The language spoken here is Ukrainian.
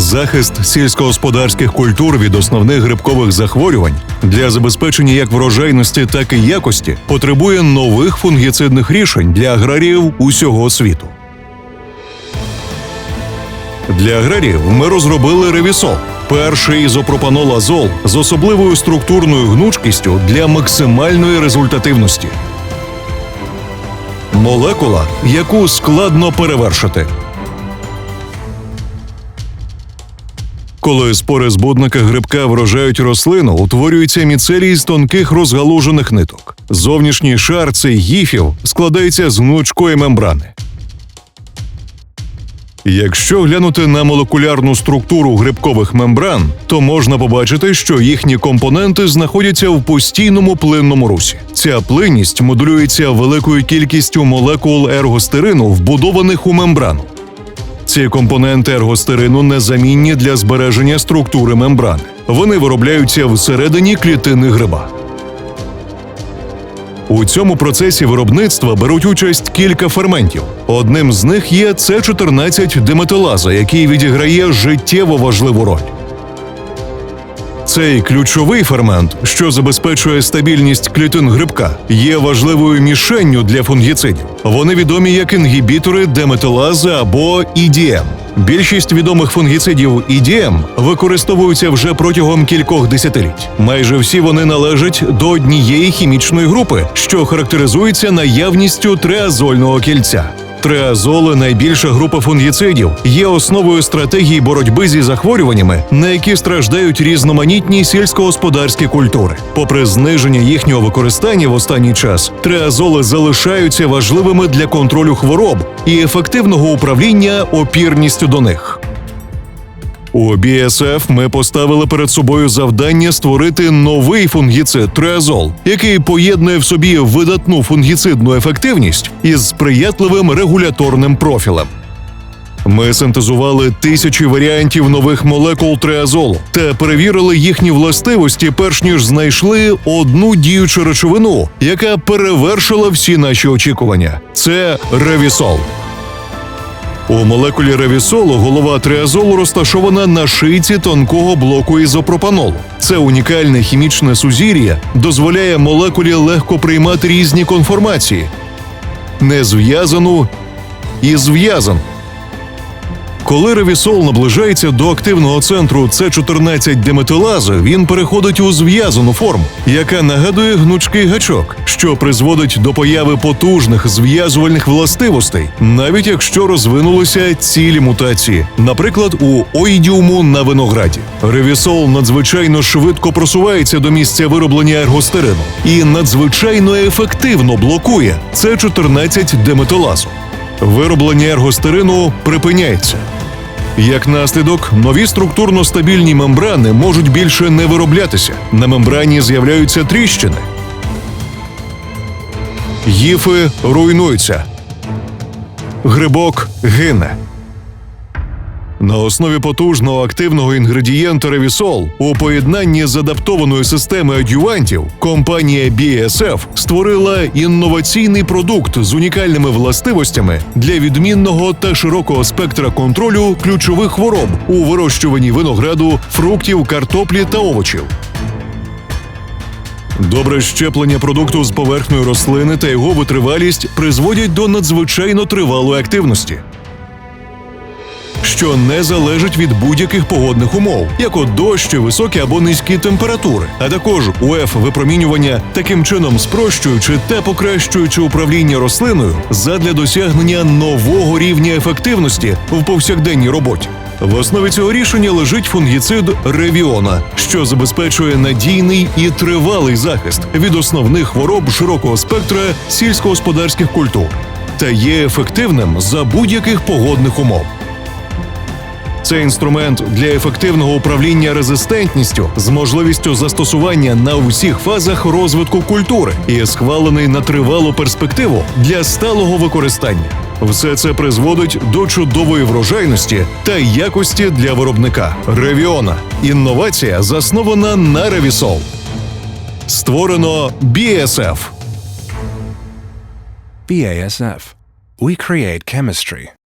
Захист сільськогосподарських культур від основних грибкових захворювань для забезпечення як врожайності, так і якості потребує нових фунгіцидних рішень для аграріїв усього світу. Для аграріїв ми розробили Ревісол перший ізопропанол-азол з особливою структурною гнучкістю для максимальної результативності. Молекула, яку складно перевершити. Коли спори збудника грибка вражають рослину, утворюється міцелій з тонких розгалужених ниток. Зовнішній шар цих гіфів складається з гнучкої мембрани. Якщо глянути на молекулярну структуру грибкових мембран, то можна побачити, що їхні компоненти знаходяться в постійному плинному русі. Ця плинність модулюється великою кількістю молекул ергостерину, вбудованих у мембрану. Ці компоненти ергостерину незамінні для збереження структури мембрани. Вони виробляються всередині клітини гриба. У цьому процесі виробництва беруть участь кілька ферментів. Одним з них є С14 диметилаза, який відіграє життєво важливу роль. Цей ключовий фермент, що забезпечує стабільність клітин грибка, є важливою мішенню для фунгіцидів. Вони відомі як інгібітори деметилази або EDM. Більшість відомих фунгіцидів EDM використовуються вже протягом кількох десятиліть. Майже всі вони належать до однієї хімічної групи, що характеризується наявністю триазольного кільця. Триазоли, найбільша група фунгіцидів, є основою стратегії боротьби зі захворюваннями, на які страждають різноманітні сільськогосподарські культури. Попри зниження їхнього використання в останній час, триазоли залишаються важливими для контролю хвороб і ефективного управління опірністю до них. У BSF ми поставили перед собою завдання створити новий фунгіцид триазол, який поєднує в собі видатну фунгіцидну ефективність із сприятливим регуляторним профілем. Ми синтезували тисячі варіантів нових молекул триазолу та перевірили їхні властивості, перш ніж знайшли одну діючу речовину, яка перевершила всі наші очікування. Це ревісол. У молекулі ревісолу голова триазолу розташована на шийці тонкого блоку ізопропанолу. Це унікальне хімічне сузір'я дозволяє молекулі легко приймати різні конформації, незв'язану і зв'язану. Коли ревісол наближається до активного центру С14 деметилази, він переходить у зв'язану форму, яка нагадує гнучкий гачок, що призводить до появи потужних зв'язувальних властивостей, навіть якщо розвинулися цілі мутації, наприклад, у оїдіуму на винограді. Ревісол надзвичайно швидко просувається до місця вироблення ергостерину і надзвичайно ефективно блокує С14 деметилазу. Вироблення ергостерину припиняється. Як наслідок, нові структурно стабільні мембрани можуть більше не вироблятися. На мембрані з'являються тріщини. Гіфи руйнуються. Грибок гине. На основі потужного активного інгредієнта Ревісол у поєднанні з адаптованою системою адювантів компанія BASF створила інноваційний продукт з унікальними властивостями для відмінного та широкого спектра контролю ключових хвороб у вирощуванні винограду, фруктів, картоплі та овочів. Добре щеплення продукту з поверхнею рослини та його витривалість призводять до надзвичайно тривалої активності що не залежить від будь-яких погодних умов, як от дощ, високі або низькі температури, а також УФ випромінювання, таким чином спрощуючи та покращуючи управління рослиною задля досягнення нового рівня ефективності в повсякденній роботі. В основі цього рішення лежить фунгіцид ревіона, що забезпечує надійний і тривалий захист від основних хвороб широкого спектра сільськогосподарських культур та є ефективним за будь-яких погодних умов. Це інструмент для ефективного управління резистентністю з можливістю застосування на усіх фазах розвитку культури і схвалений на тривалу перспективу для сталого використання. Все це призводить до чудової врожайності та якості для виробника. Ревіона інновація заснована на Ревісол. Створено BSF. BASF. We create chemistry.